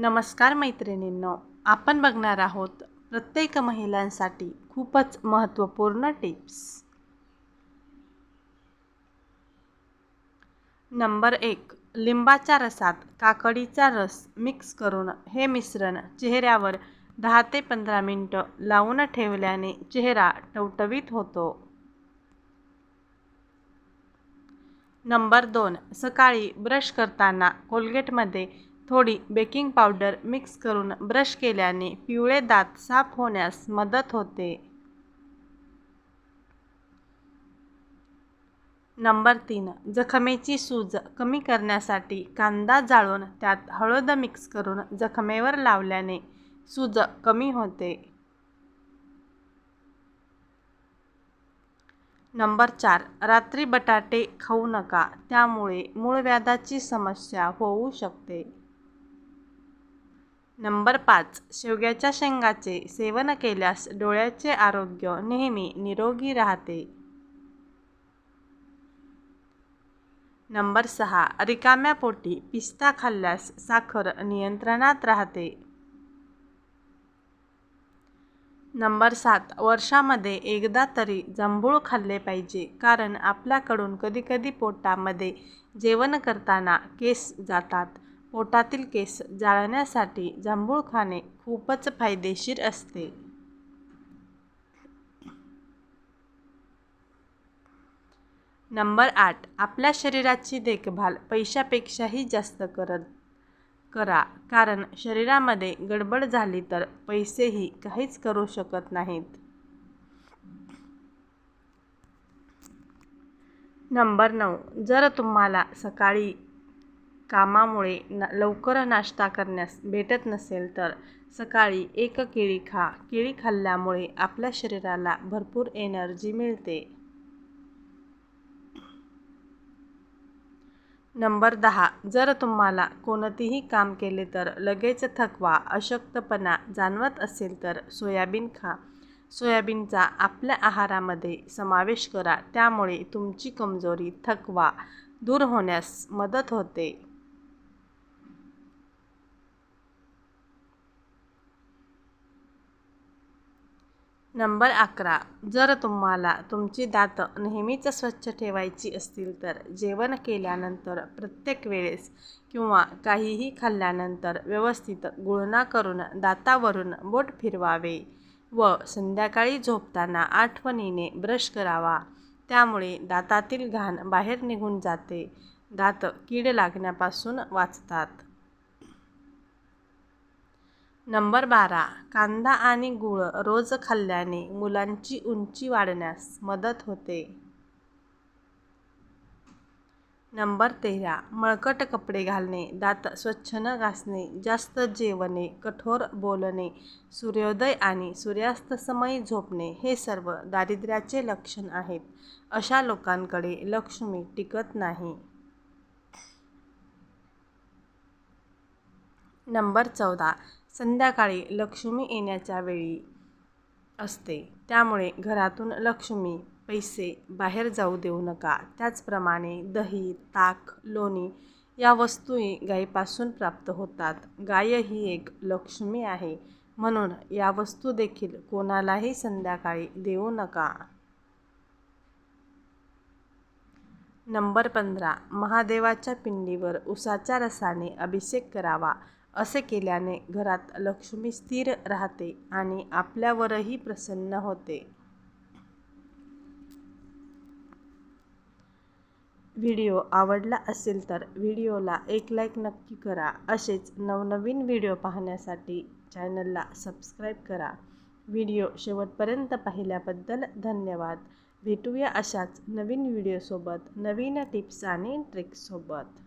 नमस्कार मैत्रिणींनो आपण बघणार आहोत प्रत्येक महिलांसाठी खूपच महत्त्वपूर्ण टिप्स. नंबर एक लिंबाच्या रसात काकडीचा रस मिक्स करून हे मिश्रण चेहऱ्यावर दहा ते पंधरा मिनटं लावून ठेवल्याने चेहरा टवटवीत होतो. नंबर दोन सकाळी ब्रश करताना कोलगेटमध्ये थोडी बेकिंग पावडर मिक्स करून ब्रश केल्याने पिवळे दात साफ होण्यास मदत होते. नंबर तीन. जखमेची सूज कमी करण्यासाठी कांदा जाळून त्यात हळद मिक्स करून जखमेवर लावल्याने सूज कमी होते. नंबर चार. रात्री बटाटे खाऊ नका त्यामुळे मूळव्याधाची समस्या होऊ शकते. नंबर पाच. शेवग्याच्या शेंगाचे सेवन केल्यास डोळ्याचे आरोग्य नेहमी निरोगी राहते. नंबर सहा. रिकाम्या पोटी पिस्ता खाल्ल्यास साखर नियंत्रणात राहते. नंबर सात. वर्षामध्ये एकदा तरी जांभूळ खाल्ले पाहिजे कारण आपल्याकडून कधीकधी पोटामध्ये जेवण करताना केस जातात. पोटातील केस जाळण्यासाठी जांभूळ खाणे खूपच फायदेशीर असते. नंबर आठ. आपल्या शरीराची देखभाल पैशापेक्षाही जास्त करत करा. कारण शरीरामध्ये गडबड झाली तर पैसेही काहीच करू शकत नाहीत. नंबर नऊ. जर तुम्हाला सकाळी कामामुळे न लवकर नाश्ता करण्यास भेटत नसेल तर सकाळी एक केळी खा. केळी खाल्ल्यामुळे आपल्या शरीराला भरपूर एनर्जी मिळते. नंबर दहा. जर तुम्हाला कोणतेही काम केले तर लगेच थकवा अशक्तपणा जाणवत असेल तर सोयाबीन खा. सोयाबीनचा आपल्या आहारामध्ये समावेश करा. त्यामुळे तुमची कमजोरी थकवा दूर होण्यास मदत होते. नंबर अकरा. जर तुम्हाला तुमची दातं नेहमीच स्वच्छ ठेवायची असतील तर जेवण केल्यानंतर प्रत्येक वेळेस किंवा काहीही खाल्ल्यानंतर व्यवस्थित गुळणा करून दातावरून बोट फिरवावे व संध्याकाळी झोपताना आठवणीने ब्रश करावा. त्यामुळे दातातील घाण बाहेर निघून जाते. दात कीड लागण्यापासून वाचतात. नंबर बारा. कांदा आणि गूळ रोज खाल्ल्याने मुलांची उंची वाढण्यास मदत होते. नंबर तेरा. मळकट कपडे घालणे दात स्वच्छ न घासणे जास्त जेवणे कठोर बोलणे सूर्योदय आणि सूर्यास्तसमयी झोपणे हे सर्व दारिद्र्याचे लक्षण आहेत. अशा लोकांकडे लक्ष्मी टिकत नाही. नंबर चौदा. संध्याकाळी लक्ष्मी येण्याच्या वेळी असते. त्यामुळे घरातून लक्ष्मी पैसे बाहेर जाऊ देऊ नका. त्याचप्रमाणे दही ताक लोणी या वस्तूही गायीपासून प्राप्त होतात. गाय ही एक लक्ष्मी आहे. म्हणून या वस्तू देखील कोणालाही संध्याकाळी देऊ नका. नंबर पंधरा. महादेवाच्या पिंडीवर उसाच्या रसाने अभिषेक करावा. असे केल्याने घरात लक्ष्मी स्थिर राहते आणि आपल्यावरही प्रसन्न होते. व्हिडिओ आवडला असेल तर व्हिडिओला एक लाईक नक्की करा. असेच नवनवीन व्हिडिओ पाहण्यासाठी चॅनलला सबस्क्राईब करा. व्हिडिओ शेवटपर्यंत पाहिल्याबद्दल धन्यवाद. भेटूया अशाच नवीन व्हिडिओसोबत नवीन टिप्स आणि ट्रिक्ससोबत